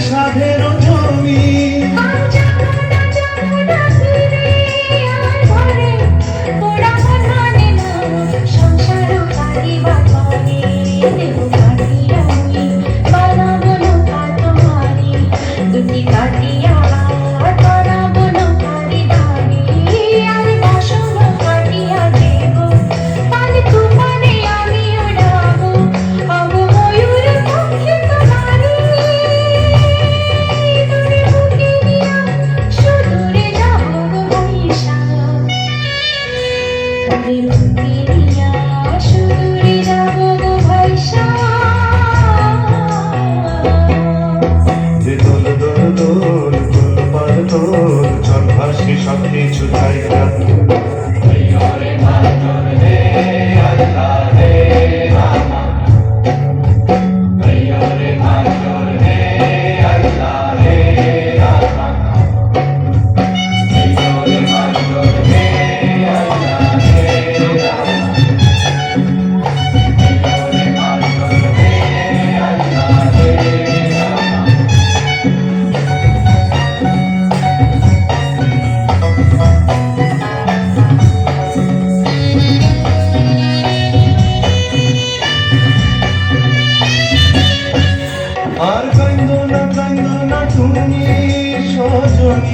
সাধের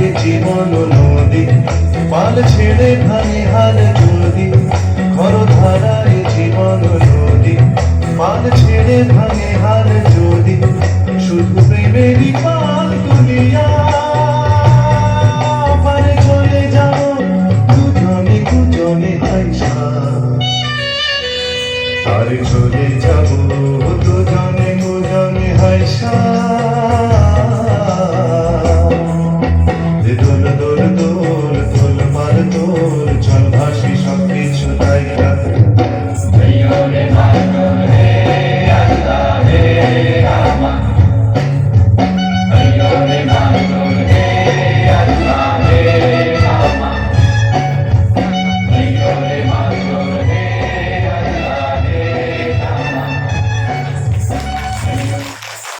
ধারায় জীবন নদী পাল ছেড়ে ভাঙে হাল যদি। ঘর ধারায় জীবন নদী পাল ছেড়ে ভাঙে হাল যদি। শুধু প্রেমেরই পাল তুলিয়া পারে চলে যাও দুজনে দুজনে আইসা। আর চলে যাব, দুজনে দুজনে হাইসা దొర దొర దొర